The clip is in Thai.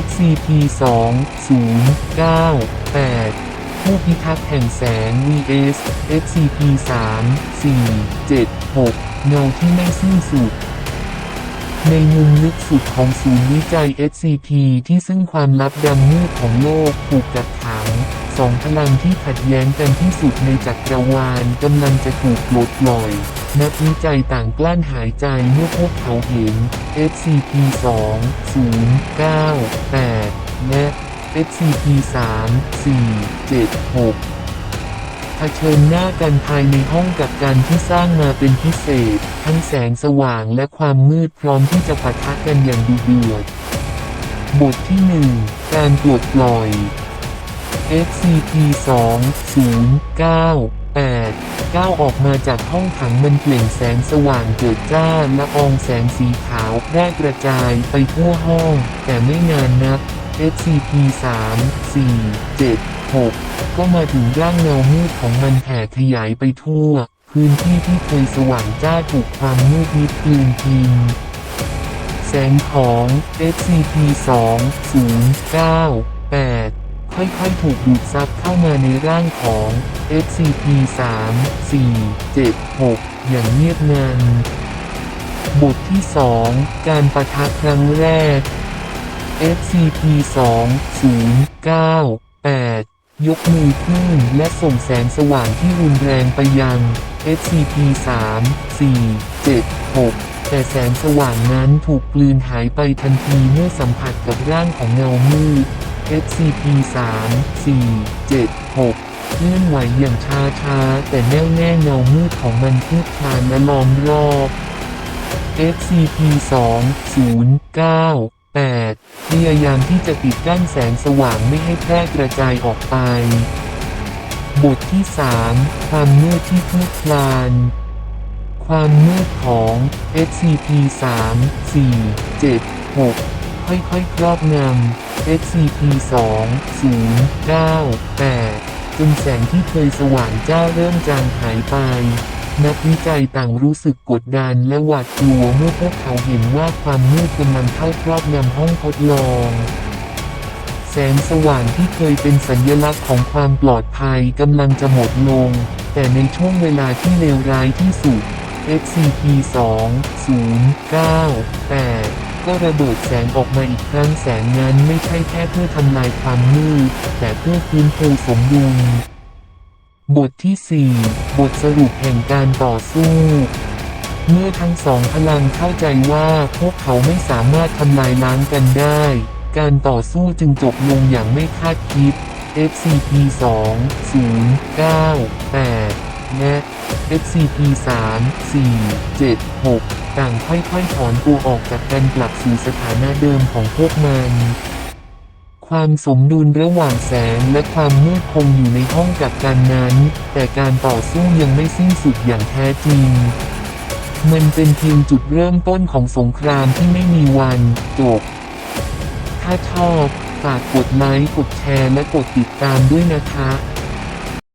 SCP 2 0 9 8 ผู้พิทักษ์แห่งแสง vs SCP 3 4 7 6 เงาที่ไม่สิ้นสุด ในมุมลึกสุดของศูนย์วิจัย SCP ที่ซึ่งความลับดำมืดของโลกถูกกักขังสองพลังที่ขัดแย้งกันที่สุดในจักรวาลกำลังจะถูกปลดปล่อย นักวิจัยต่างกลั้นหายใจเมื่อพวกเขาเห็น SCP 2 0 9 8 และ SCP 3 4 7 6เผชิญหน้ากันภายในห้องกักกันที่สร้างมาเป็นพิเศษ ทั้งแสงสว่างและความมืดพร้อมที่จะปะทะกันอย่างดุเดือดบทที่ 1 การปลดปล่อย SCP 2 0 9 8 9ออกมาจากห้องขังมันเปล่งแสงสว่างเกิดจ้าละอองแสงสีขาวแพร่กระจายไปทั่วห้อง แต่ไม่นานนัก SCP 3 4 7 6 ก็มาถึงร่างเงามืดของมันแผ่ขยายไปทั่ว พื้นที่ที่เคยสว่างจ้าถูกความมืดมิดกลืนกินแสงของ SCP 2 0 9 8 ค่อยๆ ถูกดูดซับเข้ามาในร่างของ SCP 3 4 7 6 อย่างเงียบงันบทที่ 2 การประทะครั้งแรก SCP 2 0 9 8 ยกมือขึ้นและส่งแสงสว่างที่รุนแรงไปยัง SCP 3 4 7 6แต่แสงสว่างนั้นถูกกลืนหายไปทันทีเมื่อสัมผัสกับร่างของเงามืด SCP 3 4 7 6 เคลื่อนไหวอย่างช้าๆ แต่แน่วแน่เงามืดของมันคืบคลานและล้อมรอบ SCP 2 0 9 8 พยายามที่จะปิดกั้นแสงสว่างไม่ให้แพร่กระจายออกไป บทที่ 3 ความมืดที่คืบคลานความมืดของ SCP 3 4 7 6 ค่อยๆครอบงำ SCP 2 0 9 8จนแสงที่เคยสว่างจ้าเริ่มจางหายไป นักวิจัยต่างรู้สึกกดดันและหวาดกลัวเมื่อพวกเขาเห็นว่าความมืดกำลังเข้าครอบงำห้องทดลองแสงสว่างที่เคยเป็นสัญลักษณ์ของความปลอดภัยกำลังจะหมดลง แต่ในช่วงเวลาที่เลวร้ายที่สุด SCP 2 0 9 8 ก็ระเบิดแสงออกมาอีกครั้งแสงนั้นไม่ใช่แค่เพื่อทำลายความมืด แต่เพื่อฟื้นฟูสมดุลบทที่ 4 บทสรุปแห่งการต่อสู้ เมื่อทั้งสองพลังเข้าใจว่าพวกเขาไม่สามารถทำลายล้างกันได้ การต่อสู้จึงจบลงอย่างไม่คาดคิด SCP 2 0 9 8 และ SCP 3 4 7 6 ต่างค่อยๆถอนตัวออกจากกันกลับสู่สถานะเดิมของพวกมัน ความสมดุลระหว่างแสงและความมืดคงอยู่ในห้องกักกันนั้น แต่การต่อสู้ยังไม่สิ้นสุดอย่างแท้จริงมันเป็นเพียงจุดเริ่มต้นของสงครามที่ไม่มีวันจบ ถ้าชอบ ฝากกดไลค์ กดแชร์ และกดติดตามด้วยนะคะ